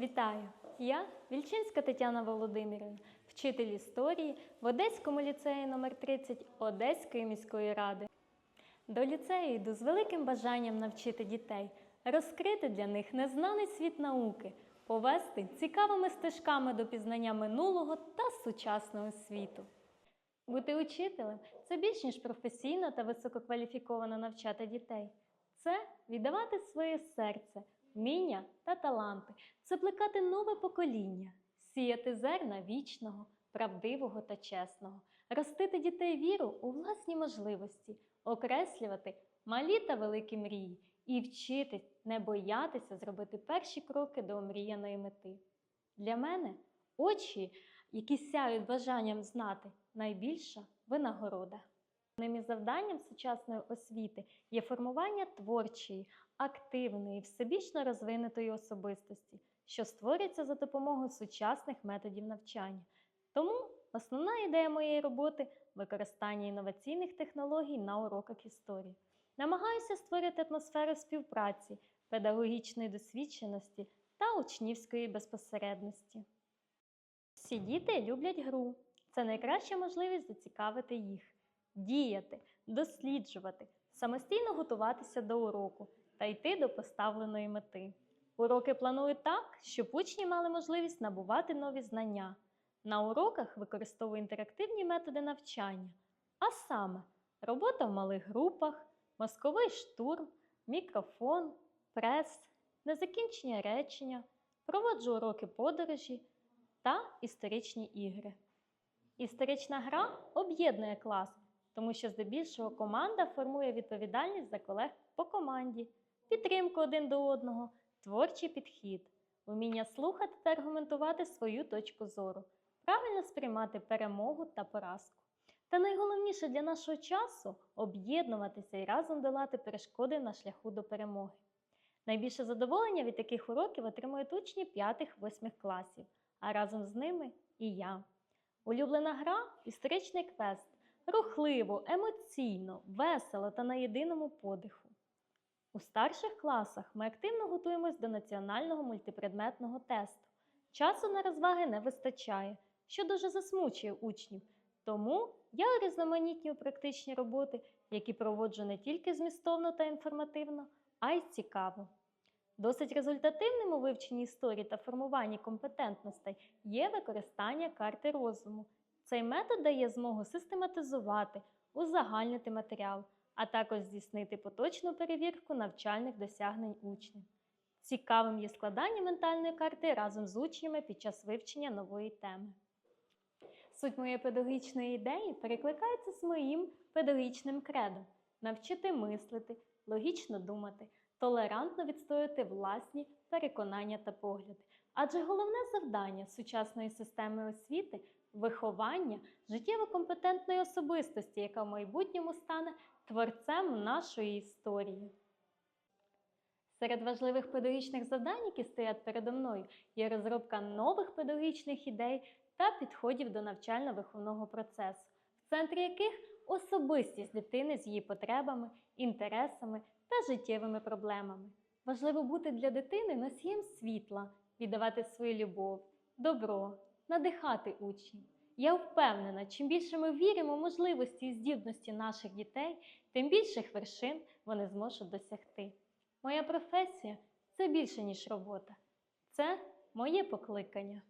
Вітаю! Я Вільчинська Тетяна Володимирівна, вчитель історії в Одеському ліцеї номер 30 Одеської міської ради. До ліцею йду з великим бажанням навчити дітей, розкрити для них незнаний світ науки, повести цікавими стежками до пізнання минулого та сучасного світу. Бути учителем це більш ніж професійно та висококваліфіковано навчати дітей. Це віддавати своє серце, вміння та таланти, це нове покоління, сіяти зерна вічного, правдивого та чесного, ростити дітей віру у власні можливості, окреслювати малі та великі мрії і вчити не боятися зробити перші кроки до омріяної мети. Для мене очі, які сяють бажанням знати, найбільша винагорода. Одним із завданням сучасної освіти є формування творчої, активної, всебічно розвинутої особистості, що створюється за допомогою сучасних методів навчання. Тому основна ідея моєї роботи використання інноваційних технологій на уроках історії. Намагаюся створити атмосферу співпраці, педагогічної досвідченості та учнівської безпосередності. Всі діти люблять гру. Це найкраща можливість зацікавити їх, діяти, досліджувати, самостійно готуватися до уроку та йти до поставленої мети. Уроки планують так, щоб учні мали можливість набувати нові знання. На уроках використовую інтерактивні методи навчання, а саме робота в малих групах, мозковий штурм, мікрофон, прес, незакінчення речення, проводжу уроки подорожі та історичні ігри. Історична гра об'єднує клас, тому що здебільшого команда формує відповідальність за колег по команді, підтримку один до одного, творчий підхід, вміння слухати та аргументувати свою точку зору, правильно сприймати перемогу та поразку. Та найголовніше для нашого часу об'єднуватися і разом долати перешкоди на шляху до перемоги. Найбільше задоволення від таких уроків отримують учні 5-8 класів, а разом з ними і я. Улюблена гра історичний квест. Рухливо, емоційно, весело та на єдиному подиху. У старших класах ми активно готуємось до національного мультипредметного тесту. Часу на розваги не вистачає, що дуже засмучує учнів. Тому я урізноманітнюю практичні роботи, які проводжу не тільки змістовно та інформативно, а й цікаво. Досить результативним у вивченні історії та формуванні компетентностей є використання карти розуму. Цей метод дає змогу систематизувати, узагальнити матеріал, а також здійснити поточну перевірку навчальних досягнень учнів. Цікавим є складання ментальної карти разом з учнями під час вивчення нової теми. Суть моєї педагогічної ідеї перекликається з моїм педагогічним кредом навчити мислити, логічно думати, толерантно відстояти власні переконання та погляди. Адже головне завдання сучасної системи освіти виховання життєво компетентної особистості, яка в майбутньому стане творцем нашої історії. Серед важливих педагогічних завдань, які стоять передо мною, є розробка нових педагогічних ідей та підходів до навчально-виховного процесу, в центрі яких особистість дитини з її потребами, інтересами та життєвими проблемами. Важливо бути для дитини носієм світла, віддавати свою любов, добро, надихати учнів. Я впевнена, чим більше ми віримо в можливості і здібності наших дітей, тим більших вершин вони зможуть досягти. Моя професія це більше, ніж робота. Це моє покликання.